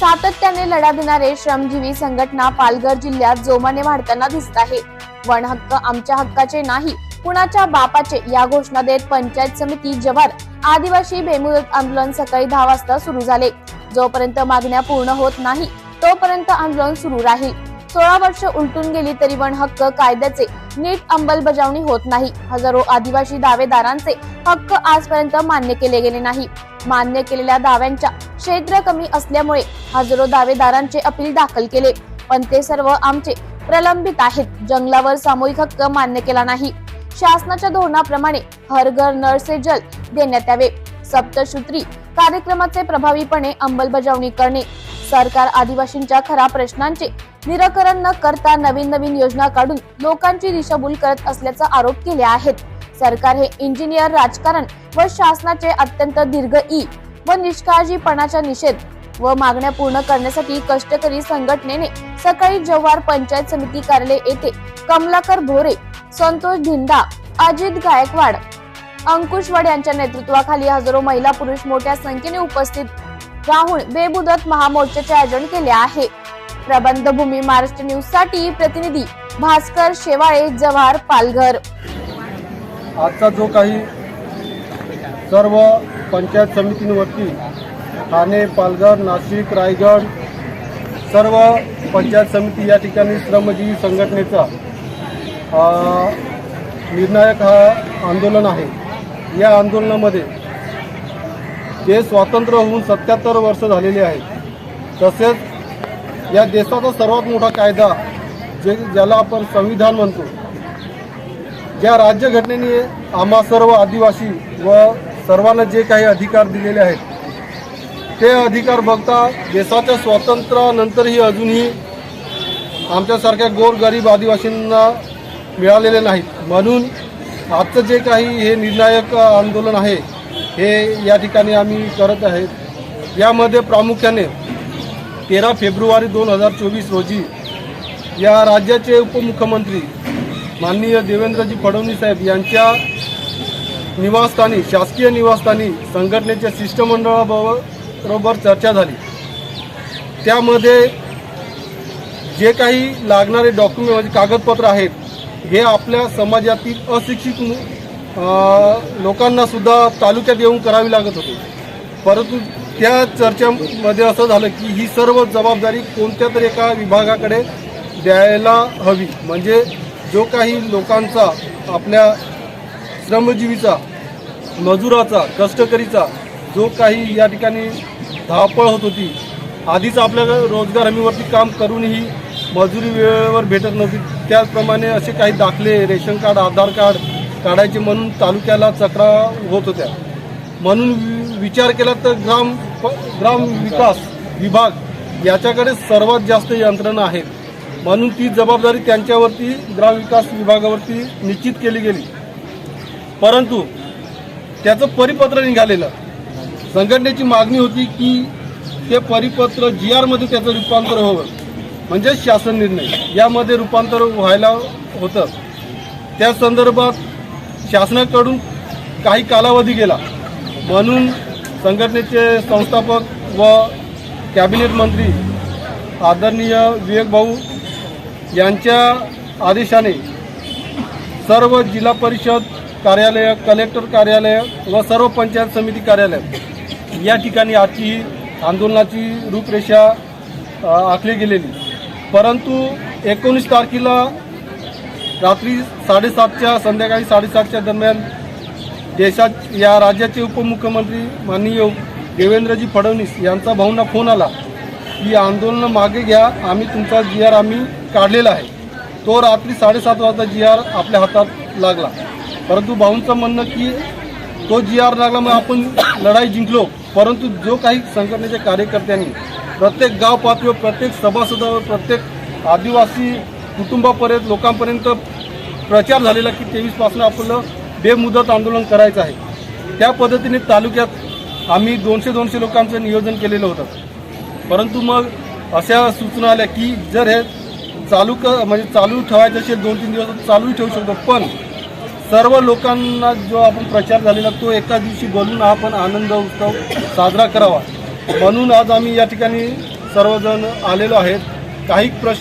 सातत्याने लढा देणारे श्रमजीवी संघटना पालघर जिल्ह्यात जोमाने वाढताना दिसत आहे. वन हक्क आमच्या हक्काचे नाही कुणाच्या बापाचे या घोषणा देत पंचायत समिती जवार आदिवासी बेमुदत आंदोलन सकाळी दहा वाजता सुरू झाले. जोपर्यंत मागण्या पूर्ण होत नाही तोपर्यंत आंदोलन सुरू राहील. सोळा वर्ष उलटून गेली तरी वन हक्क कायद्याचे नीट अंमलबजावणी होत नाही. हजारो आदिवासी दावेदारांचे हक्क आजपर्यंत मान्य केले गेले नाही. मान्य केलेल्या दाव्यांच्या क्षेत्र कमी असल्यामुळे हजारो दावेदारांचे अपील दाखल केले. पण ते सर्व आमचे प्रलंबित आहेत. जंगलावर सामूहिक हक्क मान्य केला नाही. शासनाच्या धोरणाप्रमाणे हर घर नळ से जल देण्यात यावे. सप्तसूत्री कार्यक्रमाचे प्रभावीपणे अंमलबजावणी करणे. सरकार आदिवासींच्या खऱ्या प्रश्नांचे निराकरण न करता नवीन नवीन योजना काढून लोकांची दिशाभूल करत असल्याचा आरोप केले आहेत. सरकार हे इंजिनियर राजकारण व शासनाचे अत्यंत दीर्घ ई व निष्काळजीपणाचा निषेध व मागण्या पूर्ण करण्यासाठी कष्टकरी संघटनेने सकाळी जव्हार पंचायत समिती कार्यालय येथे कमलाकर भोरे संतोष धिंडा अजित गायकवाड अंकुशवाड यांच्या नेतृत्वाखाली हजारो महिला पुरुष मोठ्या संख्येने उपस्थित राहून बेबुदत महामोर्चाचे आयोजन केले आहे. प्रबंधभूमी महाराष्ट्र न्यूजसाठी प्रतिनिधी भास्कर शेवाळे जव्हार पालघर. आजचा जो काही सर्व पंचायत समितींवरती ठाणे पालघर नाशिक रायगड सर्व पंचायत समिती या ठिकाणी श्रमजीवी संघटनेचा निर्णायक हा आंदोलन आहे. या आंदोलनामध्ये जे स्वातंत्र्य होऊन सत्याहत्तर वर्ष झालेले आहे तसेच या देशाचा सर्वात मोठा कायदा जे ज्याला आपण संविधान म्हणतो ज्या राज्यघटनेने आम्हा सर्व आदिवासी व सर्वांना जे काही अधिकार दिलेले आहेत ते अधिकार बघता देशाच्या स्वातंत्र्यानंतरही अजूनही आमच्यासारख्या गोरगरीब आदिवासींना मिळालेले नाहीत. म्हणून आजचं जे काही हे निर्णायक आंदोलन आहे हे या ठिकाणी आम्ही करत आहेत. यामध्ये प्रामुख्याने तेरा फेब्रुवारी दोन हजार चोवीस रोजी या राज्याचे उपमुख्यमंत्री माननीय देवेंद्रजी फडणवीस साहेब यांच्या निवासस्थानी शासकीय निवासस्थानी संघटनेच्या शिष्टमंडळाबरोबर चर्चा झाली. त्यामध्ये जे काही लागणारे डॉक्युमेंट म्हणजे कागदपत्र आहेत हे आपल्या समाजातील अशिक्षित लोकांनासुद्धा तालुक्यात येऊन करावी लागत होती. परंतु त्या चर्चेमध्ये असं झालं की ही सर्व जबाबदारी कोणत्या तरी एका विभागाकडे द्यायला हवी. म्हणजे जो काही लोकांचा आपल्या श्रमजीवीचा मजुराचा कष्टकरीचा जो काही या ठिकाणी धावपळ होत होती आधीच आपल्या रोजगार हमीवरती काम करूनही मजुरी वेळेवर भेटत नव्हती. त्याचप्रमाणे असे काही दाखले रेशन कार्ड आधार कार्ड काढायचे म्हणून तालुक्याला चक्रा होत होत्या. म्हणून वि- विचार केला तर ग्राम ग्राम विकास विभाग याच्याकडे सर्वात जास्त यंत्रणा आहेत. म्हणून ती जबाबदारी त्यांच्यावरती ग्रामविकास विभागावरती निश्चित केली गेली. परंतु त्याचं परिपत्र निघालेलं. संघटनेची मागणी होती की ते परिपत्र जी आरमध्ये त्याचं रूपांतर व्हावं. म्हणजे शासन निर्णय. यामध्ये रूपांतर व्हायला होतं. त्या संदर्भात शासनाकडून काही कालावधी गेला. म्हणून संघटनेचे संस्थापक व कॅबिनेट मंत्री आदरणीय विवेक भाऊ यांच्या आदेशाने सर्व जिल्हा परिषद कार्यालय कलेक्टर कार्यालय व सर्व पंचायत समिती कार्यालय या ठिकाणी आजची आंदोलनाची रूपरेषा आखली गेलेली. परंतु एकोणीस तारखेला रात्री साडेसातच्या संध्याकाळी साडेसातच्या दरम्यान देशात या राज्याचे उपमुख्यमंत्री माननीय देवेंद्रजी फडणवीस यांचा भाऊंना फोन आला की आंदोलनं मागे घ्या आम्ही तुमचा जी आर आम्ही काढलेला आहे. तो रात्री साडेसात वाजता जी आर आपल्या हातात लागला. परंतु भाऊंचं म्हणणं की तो जी आर लागला मग आपण लढाई जिंकलो परंतु जो काही संघटनेच्या कार्यकर्त्यांनी प्रत्येक गाव पातळीवर प्रत्येक सभासदावर प्रत्येक आदिवासी कुटुंबापर्यंत लोकांपर्यंत प्रचार झालेला की तेवीसपासून आपलं बेमुदत आंदोलन करायचं आहे. त्या पद्धतीने तालुक्यात आम्ही दोनशे दोनशे लोकांचं नियोजन केलेलं होतं. परंतु मग अशा सूचना आल्या की जर हे चालू क म्हणजे चालू ठेवायचं असेल दोन तीन दिवस चालूही ठेवू शकतो. पण सर्व लोकांना जो आपण प्रचार झालेला तो एका दिवशी बोलून आपण आनंद उत्सव साजरा करावा. म्हणून आज आम्ही या ठिकाणी सर्वजण आलेलो आहेत. काही प्रश्न